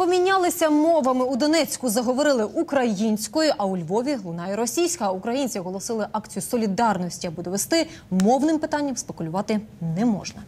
Помінялися мовами у Донецьку, заговорили українською, а у Львові лунає російська. Українці оголосили акцію солідарності, аби довести мовним питанням спекулювати не можна.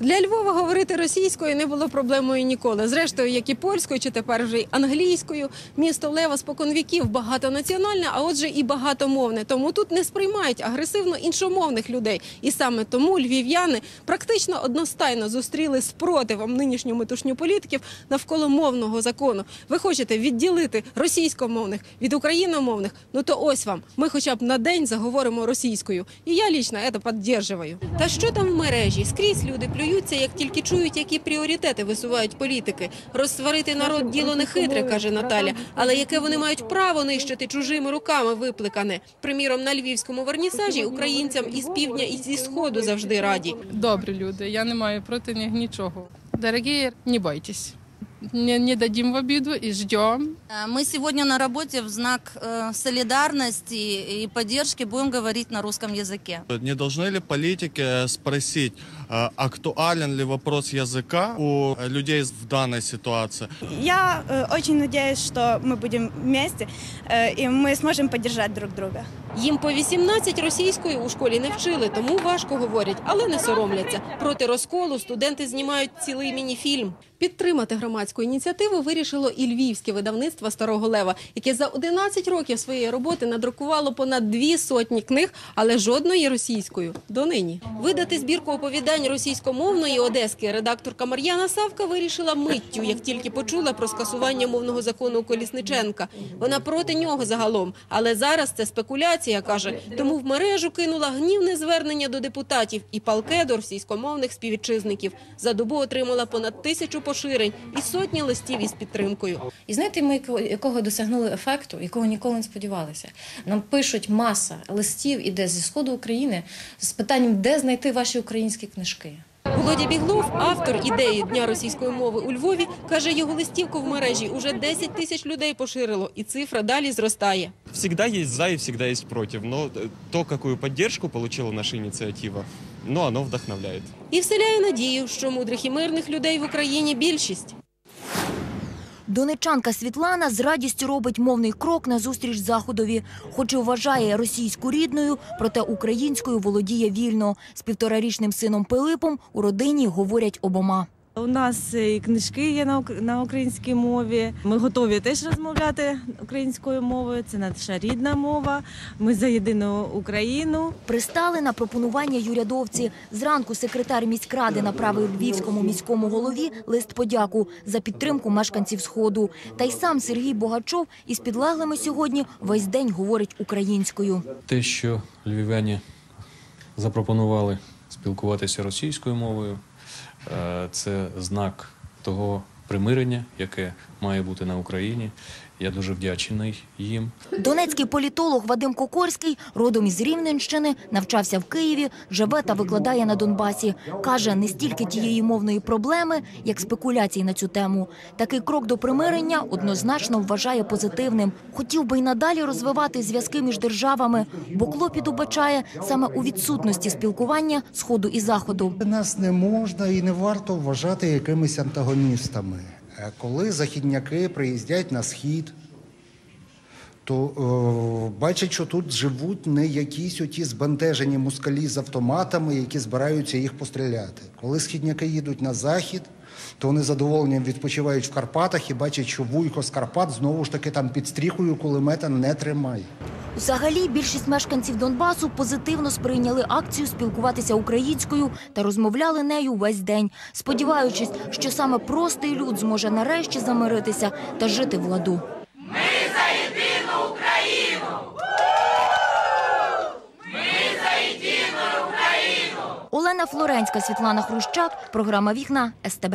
Для Львова говорити російською не було проблемою ніколи. Зрештою, як і польською, чи тепер вже й англійською. Місто Лева споконвіків багатонаціональне, а отже, і багатомовне. Тому тут не сприймають агресивно іншомовних людей. І саме тому львів'яни практично одностайно зустріли спротивом нинішню метушню політиків навколо мовного закону. Ви хочете відділити російськомовних від україномовних? Ну то ось вам. Ми хоча б на день заговоримо російською. І я лічно це підтримую. Та що там в мережі? Скрізь люди плюються, як тільки чують, які пріоритети висувають політики. Розсварити народ діло не хитре, каже Наталя. Але яке вони мають право нищити чужими руками випликане? Приміром, на львівському вернісажі українцям із півдня і зі сходу завжди раді. добрі люди. Я не маю проти них нічого. Дорогі, не бойтесь Не, не дадим в обиду и ждем. Э, Мы сегодня на работе в знак э, солидарности и поддержки будем говорить на русском языке. Не должны ли политики спросить, э, актуален ли вопрос языка у людей в данной ситуации? Я э, очень надеюсь, что мы будем вместе э, и мы сможем поддержать друг друга. Їм по 18 російської у школі не вчили, тому важко говорять, але не соромляться. Проти розколу студенти знімають цілий мініфільм. Підтримати громадську ініціативу вирішило і львівське видавництво Старого Лева, яке за 11 років своєї роботи надрукувало понад дві сотні книг, але жодної російською донині. Видати збірку оповідань російськомовної одеськи редакторка Мар'яна Савка вирішила миттю, як тільки почула про скасування мовного закону Колісниченка. Вона проти нього загалом, але зараз це спекуляція, каже. Тому в мережу кинула гнівне звернення до депутатів і палке до російськомовних співвітчизників. За добу отримала понад тисячу поширень і сотні листів із підтримкою. І знаєте, ми якого досягнули ефекту, якого ніколи не сподівалися. Нам пишуть маса листів іде зі сходу України з питанням, де знайти ваші українські книжки. Володя Біглов, автор ідеї Дня російської мови у Львові, каже, його листівку в мережі уже 10 тисяч людей поширило, і цифра далі зростає. Всегда є за і всегда є проти. но э, то, яку поддержку отримала наша ініціатива, ну, воно вдохновляє. І вселяє надію, що мудрих і мирних людей в Україні більшість. Донечанка Світлана з радістю робить мовний крок на зустріч заходові, хоч і вважає російську рідною, проте українською володіє вільно. З півторарічним сином Пилипом у родині говорять обома. У нас і книжки є на на українській мові. Ми готові теж розмовляти українською мовою. Це наша рідна мова. Ми за єдину Україну. Пристали на пропонування юрядовці. Зранку секретар міськради направив львівському міському голові лист подяку за підтримку мешканців Сходу. Та й сам Сергій Богачов із підлеглими сьогодні весь день говорить українською. те, що львів'яні запропонували спілкуватися російською мовою, це знак того примирення, яке має бути на Україні. Я дуже вдячний їм. Донецький політолог Вадим Кокорський, родом із Рівненщини, навчався в Києві, живе та викладає на Донбасі. Каже, не стільки тієї мовної проблеми, як спекуляцій на цю тему. Такий крок до примирення однозначно вважає позитивним. Хотів би й надалі розвивати зв'язки між державами, бо клопіт убачає саме у відсутності спілкування Сходу і Заходу. Нас не можна і не варто вважати якимись антагоністами. Е, Коли західняки приїздять на схід, то е, бачать, що тут живуть не якісь оті збентежені мускалі з автоматами, які збираються їх постріляти. Коли східняки їдуть на захід, то вони задоволенням відпочивають в Карпатах і бачать, що вуйко з Карпат знову ж таки там під стріхою кулемета не тримає. Взагалі, більшість мешканців Донбасу позитивно сприйняли акцію спілкуватися українською та розмовляли нею весь день, сподіваючись, що саме простий люд зможе нарешті замиритися та жити в ладу. Олена Флоренська, Світлана Хрущак, програма Вікна СТБ.